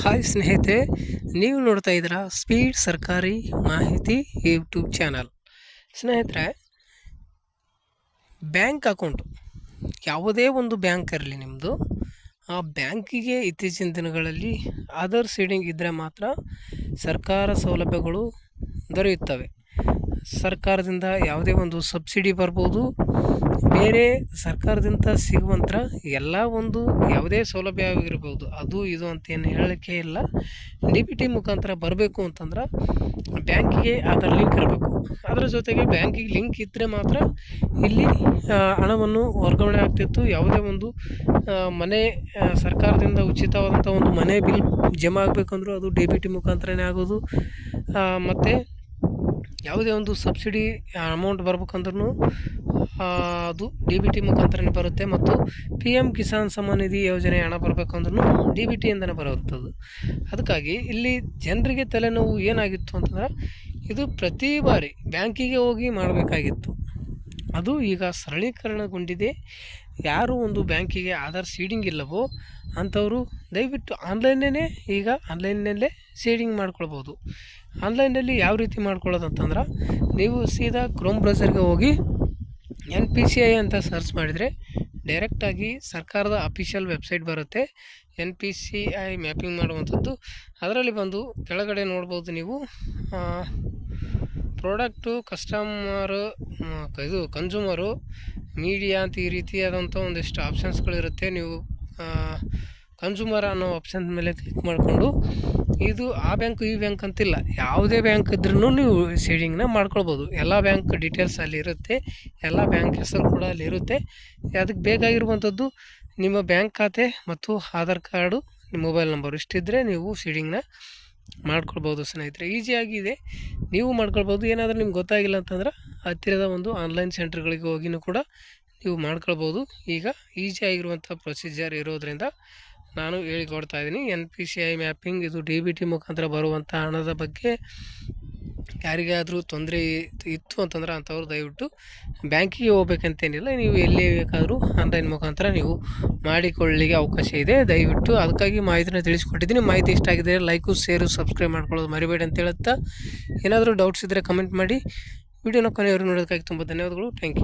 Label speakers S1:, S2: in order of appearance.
S1: Hi ಸ್ನೇಹಿತೆ ನೀವು ನೋಡ್ತಾ ಇದ್ದೀರಾ ಸ್ಪೀಡ್ ಸರ್ಕಾರಿ ಮಾಹಿತಿ ಯೂಟ್ಯೂಬ್ ಚಾನಲ್. ಸ್ನೇಹಿತರೆ, ಬ್ಯಾಂಕ್ ಅಕೌಂಟು, ಯಾವುದೇ ಒಂದು ಬ್ಯಾಂಕ್ ಇರಲಿ ನಿಮ್ಮದು ಆ ಬ್ಯಾಂಕಿಗೆ ಇತ್ತೀಚಿನ ದಿನಗಳಲ್ಲಿ ಆಧಾರ್ ಸೀಡಿಂಗ್ ಇದ್ದರೆ ಮಾತ್ರ ಸರ್ಕಾರ ಸೌಲಭ್ಯಗಳು ದೊರೆಯುತ್ತವೆ. ಸರ್ಕಾರದಿಂದ ಯಾವುದೇ ಒಂದು ಸಬ್ಸಿಡಿ ಬರ್ಬೋದು ಬೇರೆ ಸರ್ಕಾರದಿಂದ ಸಿಗುವಂಥ ಎಲ್ಲ ಒಂದು ಯಾವುದೇ ಸೌಲಭ್ಯ ಆಗಿರ್ಬೋದು, ಅದು ಇದು ಅಂತ ಏನು ಹೇಳಲಿಕ್ಕೆ ಇಲ್ಲ. ಡಿ ಬಿ ಟಿ ಮುಖಾಂತರ ಬರಬೇಕು ಅಂತಂದ್ರೆ ಬ್ಯಾಂಕಿಗೆ ಅದರ ಲಿಂಕ್ ಇರಬೇಕು. ಅದರ ಜೊತೆಗೆ ಬ್ಯಾಂಕಿಗೆ ಲಿಂಕ್ ಇದ್ದರೆ ಮಾತ್ರ ಇಲ್ಲಿ ಹಣವನ್ನು ವರ್ಗಾವಣೆ ಆಗ್ತಿತ್ತು. ಯಾವುದೇ ಒಂದು ಮನೆ ಸರ್ಕಾರದಿಂದ ಉಚಿತವಾದಂಥ ಒಂದು ಮನೆ ಬಿಲ್ ಜಮಾ ಆಗಬೇಕಂದ್ರೂ ಅದು ಡಿ ಬಿ ಟಿ ಮುಖಾಂತರನೇ ಆಗೋದು. ಮತ್ತು ಯಾವುದೇ ಒಂದು ಸಬ್ಸಿಡಿ ಅಮೌಂಟ್ ಬರ್ಬೇಕಂದ್ರೂ ಅದು ಡಿ ಬಿ ಟಿ ಮುಖಾಂತರನೇ ಬರುತ್ತೆ ಮತ್ತು ಪಿ ಎಂ ಕಿಸಾನ್ ಸಮ್ಮಾನ್ ನಿಧಿ ಯೋಜನೆ ಹಣ ಬರಬೇಕಂದ್ರೂ ಡಿ ಬಿ ಟಿಯಿಂದನೇ ಬರುವಂಥದ್ದು. ಅದಕ್ಕಾಗಿ ಇಲ್ಲಿ ಜನರಿಗೆ ತಲೆನೋವು ಏನಾಗಿತ್ತು ಅಂತಂದ್ರೆ ಇದು ಪ್ರತಿ ಬಾರಿ ಬ್ಯಾಂಕಿಗೆ ಹೋಗಿ ಮಾಡಬೇಕಾಗಿತ್ತು. ಅದು ಈಗ ಸರಳೀಕರಣಗೊಂಡಿದೆ. ಯಾರು ಒಂದು ಬ್ಯಾಂಕಿಗೆ ಆಧಾರ್ ಸೀಡಿಂಗ್ ಇಲ್ಲವೋ ಅಂಥವರು ದಯವಿಟ್ಟು ಆನ್ಲೈನ್ನೇ ಈಗ ಆನ್ಲೈನ್ನಲ್ಲೇ ಸೀಡಿಂಗ್ ಮಾಡ್ಕೊಳ್ಬೋದು. ಆನ್ಲೈನಲ್ಲಿ ಯಾವ ರೀತಿ ಮಾಡ್ಕೊಳ್ಳೋದು ಅಂತಂದ್ರೆ ನೀವು ಸೀದಾ ಕ್ರೋಮ್ ಬ್ರೌಸರ್ಗೆ ಹೋಗಿ ಎನ್ ಪಿ ಸಿ ಐ ಅಂತ ಸರ್ಚ್ ಮಾಡಿದರೆ ಡೈರೆಕ್ಟಾಗಿ ಸರ್ಕಾರದ ಅಫಿಷಿಯಲ್ ವೆಬ್ಸೈಟ್ ಬರುತ್ತೆ. N P C I mapping ಮಾಡುವಂಥದ್ದು. ಅದರಲ್ಲಿ ಬಂದು ಕೆಳಗಡೆ ನೋಡ್ಬೋದು ನೀವು ಪ್ರಾಡಕ್ಟು, ಕಸ್ಟಮರು ಇದು ಕನ್ಸೂಮರು ಮೀಡಿಯಾ ಅಂತ ಈ ರೀತಿಯಾದಂಥ ಒಂದಿಷ್ಟು ಆಪ್ಷನ್ಸ್ಗಳಿರುತ್ತೆ. ನೀವು ಕನ್ಸ್ಯೂಮರ್ ಅನ್ನೋ ಆಪ್ಷನ್ ಮೇಲೆ ಕ್ಲಿಕ್ ಮಾಡಿಕೊಂಡು, ಇದು ಆ ಬ್ಯಾಂಕ್ ಈ ಬ್ಯಾಂಕ್ ಅಂತಿಲ್ಲ. ಯಾವುದೇ ಬ್ಯಾಂಕ್ ಇದ್ರೂ ನೀವು ಸೀಡಿಂಗ್ನ ಮಾಡ್ಕೊಳ್ಬೋದು. ಎಲ್ಲ ಬ್ಯಾಂಕ್ ಡೀಟೇಲ್ಸ್ ಅಲ್ಲಿ ಇರುತ್ತೆ. ಎಲ್ಲ ಬ್ಯಾಂಕ್ ಹೆಸರು ಕೂಡ ಅಲ್ಲಿ ಇರುತ್ತೆ. ಅದಕ್ಕೆ ಬೇಕಾಗಿರುವಂಥದ್ದು ನಿಮ್ಮ ಬ್ಯಾಂಕ್ ಖಾತೆ ಮತ್ತು ಆಧಾರ್ ಕಾರ್ಡು, ನಿಮ್ಮ ಮೊಬೈಲ್ ನಂಬರ್ ಇಷ್ಟಿದ್ದರೆ ನೀವು ಸೀಡಿಂಗ್ನ ಮಾಡ್ಕೊಳ್ಬೋದು ಸ್ನೇಹಿತರೆ. ಈಸಿಯಾಗಿದೆ ನೀವು ಮಾಡ್ಕೊಳ್ಬೋದು. ಏನಾದರೂ ನಿಮ್ಗೆ ಗೊತ್ತಾಗಿಲ್ಲ ಅಂತಂದ್ರೆ ಹತ್ತಿರದ ಒಂದು ಆನ್ಲೈನ್ ಸೆಂಟರ್ಗಳಿಗೆ ಹೋಗಿನೂ ಕೂಡ ನೀವು ಮಾಡ್ಕೊಳ್ಬೋದು. ಈಗ ಈಸಿ ಆಗಿರುವಂಥ ಪ್ರೊಸೀಜರ್ ಇರೋದ್ರಿಂದ ನಾನು ಹೇಳಿಕೊಡ್ತಾ ಇದ್ದೀನಿ. N P C I mapping ಇದು ಡಿ ಬಿ ಟಿ ಮುಖಾಂತರ ಬರುವಂಥ ಹಣದ ಬಗ್ಗೆ ಯಾರಿಗಾದರೂ ತೊಂದರೆ ಇತ್ತು ಅಂತಂದ್ರೆ ಅಂಥವ್ರು ದಯವಿಟ್ಟು ಬ್ಯಾಂಕಿಗೆ ಹೋಗ್ಬೇಕಂತೇನಿಲ್ಲ. ನೀವು ಎಲ್ಲಿ ಬೇಕಾದರೂ ಆನ್ಲೈನ್ ಮುಖಾಂತರ ನೀವು ಮಾಡಿಕೊಳ್ಳಲಿಕ್ಕೆ ಅವಕಾಶ ಇದೆ. ದಯವಿಟ್ಟು ಅದಕ್ಕಾಗಿ ಮಾಹಿತಿನ ತಿಳಿಸ್ಕೊಟ್ಟಿದ್ದೀನಿ. ಮಾಹಿತಿ ಇಷ್ಟ ಆಗಿದ್ದರೆ ಲೈಕು, ಶೇರು, ಸಬ್ಸ್ಕ್ರೈಬ್ ಮಾಡ್ಕೊಳ್ಳೋದು ಮರಿಬೇಡಿ ಅಂತ ಹೇಳುತ್ತಾ. ಏನಾದರೂ ಡೌಟ್ಸ್ ಇದ್ದರೆ ಕಮೆಂಟ್ ಮಾಡಿ. ವಿಡಿಯೋನ ಕೊನೆಯವರು ನೋಡೋದಕ್ಕಾಗಿ ತುಂಬ ಧನ್ಯವಾದಗಳು. Thank you